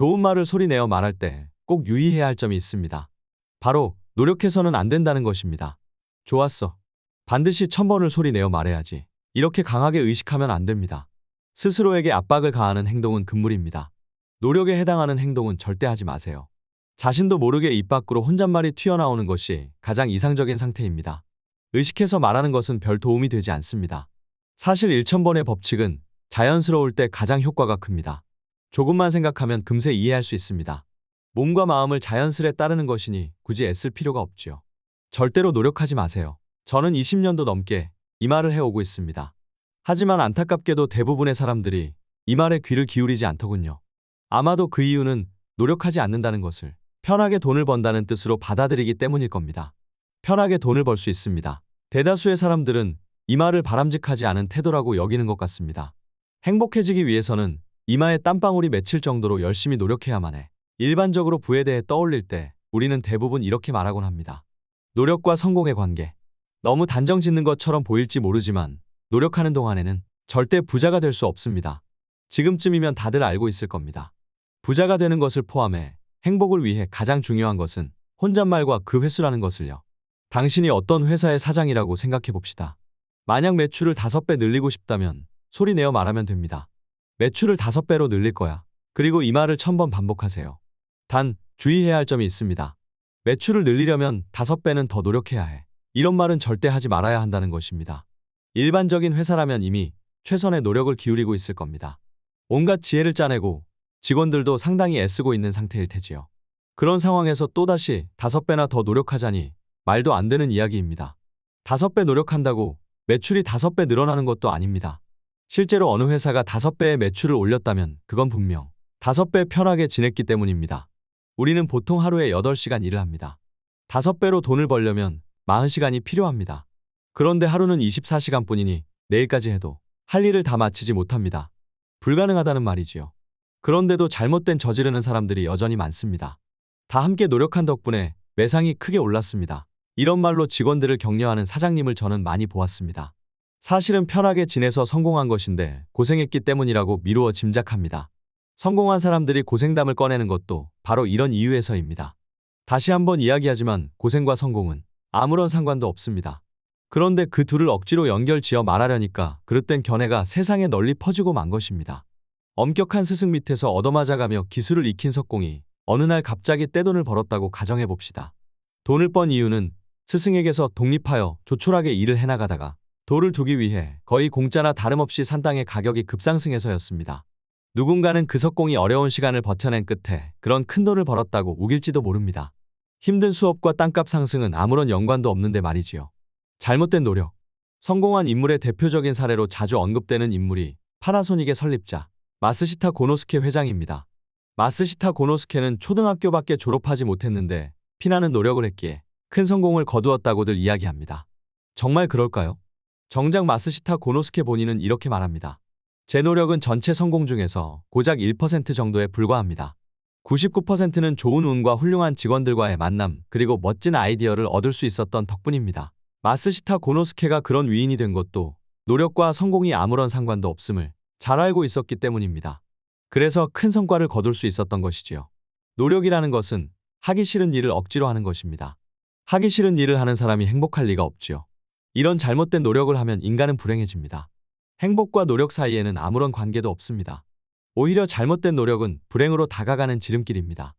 좋은 말을 소리내어 말할 때 꼭 유의해야 할 점이 있습니다. 바로 노력해서는 안 된다는 것입니다. 좋았어. 반드시 천 번을 소리내어 말해야지. 이렇게 강하게 의식하면 안 됩니다. 스스로에게 압박을 가하는 행동은 금물입니다. 노력에 해당하는 행동은 절대 하지 마세요. 자신도 모르게 입 밖으로 혼잣말이 튀어나오는 것이 가장 이상적인 상태입니다. 의식해서 말하는 것은 별 도움이 되지 않습니다. 사실 1천번의 법칙은 자연스러울 때 가장 효과가 큽니다. 조금만 생각하면 금세 이해할 수 있습니다. 몸과 마음을 자연스레 따르는 것이니 굳이 애쓸 필요가 없지요. 절대로 노력하지 마세요. 저는 20년도 넘게 이 말을 해오고 있습니다. 하지만 안타깝게도 대부분의 사람들이 이 말에 귀를 기울이지 않더군요. 아마도 그 이유는 노력하지 않는다는 것을 편하게 돈을 번다는 뜻으로 받아들이기 때문일 겁니다. 편하게 돈을 벌 수 있습니다. 대다수의 사람들은 이 말을 바람직하지 않은 태도라고 여기는 것 같습니다. 행복해지기 위해서는 이마에 땀방울이 맺힐 정도로 열심히 노력해야만 해. 일반적으로 부에 대해 떠올릴 때 우리는 대부분 이렇게 말하곤 합니다. 노력과 성공의 관계. 너무 단정 짓는 것처럼 보일지 모르지만 노력하는 동안에는 절대 부자가 될 수 없습니다. 지금쯤이면 다들 알고 있을 겁니다. 부자가 되는 것을 포함해 행복을 위해 가장 중요한 것은 혼잣말과 그 횟수라는 것을요. 당신이 어떤 회사의 사장이라고 생각해 봅시다. 만약 매출을 다섯 배 늘리고 싶다면 소리 내어 말하면 됩니다. 매출을 다섯 배로 늘릴 거야. 그리고 이 말을 천번 반복하세요. 단, 주의해야 할 점이 있습니다. 매출을 늘리려면 다섯 배는 더 노력해야 해. 이런 말은 절대 하지 말아야 한다는 것입니다. 일반적인 회사라면 이미 최선의 노력을 기울이고 있을 겁니다. 온갖 지혜를 짜내고 직원들도 상당히 애쓰고 있는 상태일 테지요. 그런 상황에서 또다시 다섯 배나 더 노력하자니 말도 안 되는 이야기입니다. 다섯 배 노력한다고 매출이 다섯 배 늘어나는 것도 아닙니다. 실제로 어느 회사가 다섯 배의 매출을 올렸다면 그건 분명 다섯 배 편하게 지냈기 때문입니다. 우리는 보통 하루에 8시간 일을 합니다. 다섯 배로 돈을 벌려면 40시간이 필요합니다. 그런데 하루는 24시간 뿐이니 내일까지 해도 할 일을 다 마치지 못합니다. 불가능하다는 말이지요. 그런데도 잘못된 저지르는 사람들이 여전히 많습니다. 다 함께 노력한 덕분에 매상이 크게 올랐습니다. 이런 말로 직원들을 격려하는 사장님을 저는 많이 보았습니다. 사실은 편하게 지내서 성공한 것인데 고생했기 때문이라고 미루어 짐작합니다. 성공한 사람들이 고생담을 꺼내는 것도 바로 이런 이유에서입니다. 다시 한번 이야기하지만 고생과 성공은 아무런 상관도 없습니다. 그런데 그 둘을 억지로 연결 지어 말하려니까 그릇된 견해가 세상에 널리 퍼지고 만 것입니다. 엄격한 스승 밑에서 얻어맞아가며 기술을 익힌 석공이 어느 날 갑자기 떼돈을 벌었다고 가정해 봅시다. 돈을 번 이유는 스승에게서 독립하여 조촐하게 일을 해나가다가 돌을 두기 위해 거의 공짜나 다름없이 산 땅의 가격이 급상승해서였습니다. 누군가는 그 석공이 어려운 시간을 버텨낸 끝에 그런 큰 돈을 벌었다고 우길지도 모릅니다. 힘든 수업과 땅값 상승은 아무런 연관도 없는데 말이지요. 잘못된 노력. 성공한 인물의 대표적인 사례로 자주 언급되는 인물이 파나소닉의 설립자 마스시타 고노스케 회장입니다. 마스시타 고노스케는 초등학교밖에 졸업하지 못했는데 피나는 노력을 했기에 큰 성공을 거두었다고들 이야기합니다. 정말 그럴까요? 정작 마스시타 고노스케 본인은 이렇게 말합니다. 제 노력은 전체 성공 중에서 고작 1% 정도에 불과합니다. 99%는 좋은 운과 훌륭한 직원들과의 만남 그리고 멋진 아이디어를 얻을 수 있었던 덕분입니다. 마스시타 고노스케가 그런 위인이 된 것도 노력과 성공이 아무런 상관도 없음을 잘 알고 있었기 때문입니다. 그래서 큰 성과를 거둘 수 있었던 것이지요. 노력이라는 것은 하기 싫은 일을 억지로 하는 것입니다. 하기 싫은 일을 하는 사람이 행복할 리가 없지요. 이런 잘못된 노력을 하면 인간은 불행해집니다. 행복과 노력 사이에는 아무런 관계도 없습니다. 오히려 잘못된 노력은 불행으로 다가가는 지름길입니다.